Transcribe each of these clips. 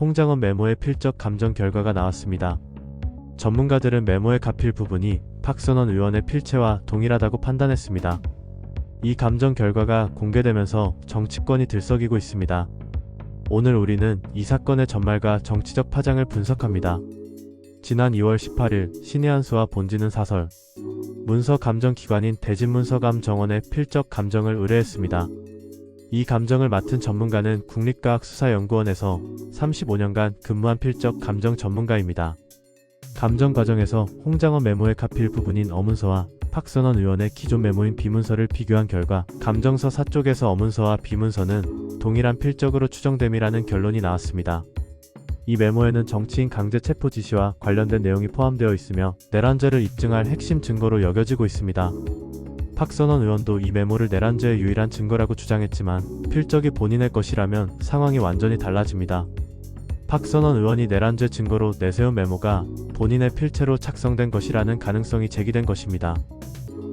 홍장원 메모의 필적 감정 결과가 나왔습니다. 전문가들은 메모의 가필 부분이 박선원 의원의 필체와 동일하다고 판단했습니다. 이 감정 결과가 공개되면서 정치권이 들썩이고 있습니다. 오늘 우리는 이 사건의 전말과 정치적 파장을 분석합니다. 지난 2월 18일 신의 한수와 본지는 사설 문서 감정 기관인 대진문서감 정원의 필적 감정을 의뢰했습니다. 이 감정을 맡은 전문가는 국립과학수사연구원에서 35년간 근무한 필적 감정 전문가입니다. 감정 과정에서 홍장원 메모의 카필 부분인 어문서와 박선원 의원의 기존 메모인 비문서를 비교한 결과 감정서 사쪽에서 어문서와 비문서는 동일한 필적으로 추정됨이라는 결론이 나왔습니다. 이 메모에는 정치인 강제 체포 지시와 관련된 내용이 포함되어 있으며 내란죄를 입증할 핵심 증거로 여겨지고 있습니다. 박선원 의원도 이 메모를 내란죄의 유일한 증거라고 주장했지만 필적이 본인의 것이라면 상황이 완전히 달라집니다. 박선원 의원이 내란죄 증거로 내세운 메모가 본인의 필체로 작성된 것이라는 가능성이 제기된 것입니다.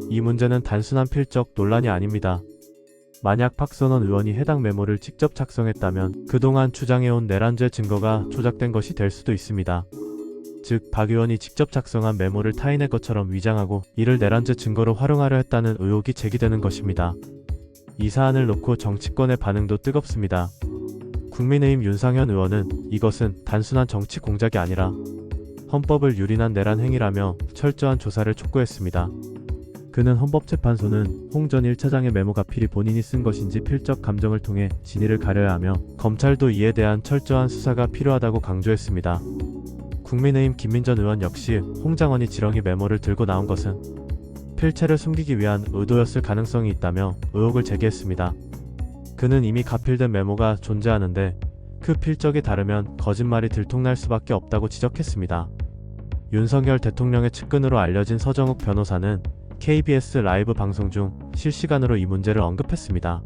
이 문제는 단순한 필적 논란이 아닙니다. 만약 박선원 의원이 해당 메모를 직접 작성했다면 그동안 주장해온 내란죄 증거가 조작된 것이 될 수도 있습니다. 즉, 박 의원이 직접 작성한 메모를 타인의 것처럼 위장하고 이를 내란죄 증거로 활용하려 했다는 의혹이 제기되는 것입니다. 이 사안을 놓고 정치권의 반응도 뜨겁습니다. 국민의힘 윤상현 의원은 이것은 단순한 정치 공작이 아니라 헌법을 유린한 내란 행위라며 철저한 조사를 촉구했습니다. 그는 헌법재판소는 홍 전 1차장의 메모 가필이 본인이 쓴 것인지 필적 감정을 통해 진위를 가려야 하며 검찰도 이에 대한 철저한 수사가 필요하다고 강조했습니다. 국민의힘 김민전 의원 역시 홍장원이 지렁이 메모를 들고 나온 것은 필체를 숨기기 위한 의도였을 가능성이 있다며 의혹을 제기했습니다. 그는 이미 가필된 메모가 존재하는데 그 필적이 다르면 거짓말이 들통날 수밖에 없다고 지적했습니다. 윤석열 대통령의 측근으로 알려진 서정욱 변호사는 KBS 라이브 방송 중 실시간으로 이 문제를 언급했습니다.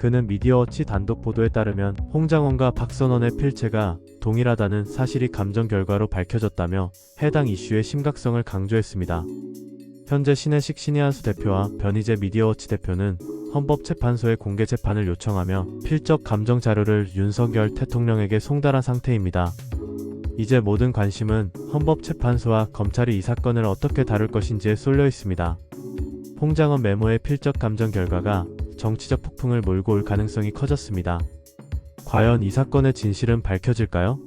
그는 미디어워치 단독 보도에 따르면 홍장원과 박선원의 필체가 동일하다는 사실이 감정 결과로 밝혀졌다며 해당 이슈의 심각성을 강조했습니다. 현재 신혜식 신혜한수 대표와 변희재 미디어워치 대표는 헌법재판소에 공개 재판을 요청하며 필적 감정 자료를 윤석열 대통령에게 송달한 상태입니다. 이제 모든 관심은 헌법재판소와 검찰이 이 사건을 어떻게 다룰 것인지에 쏠려 있습니다. 홍장원 메모의 필적 감정 결과가 정치적 폭풍을 몰고 올 가능성이 커졌습니다. 과연 이 사건의 진실은 밝혀질까요?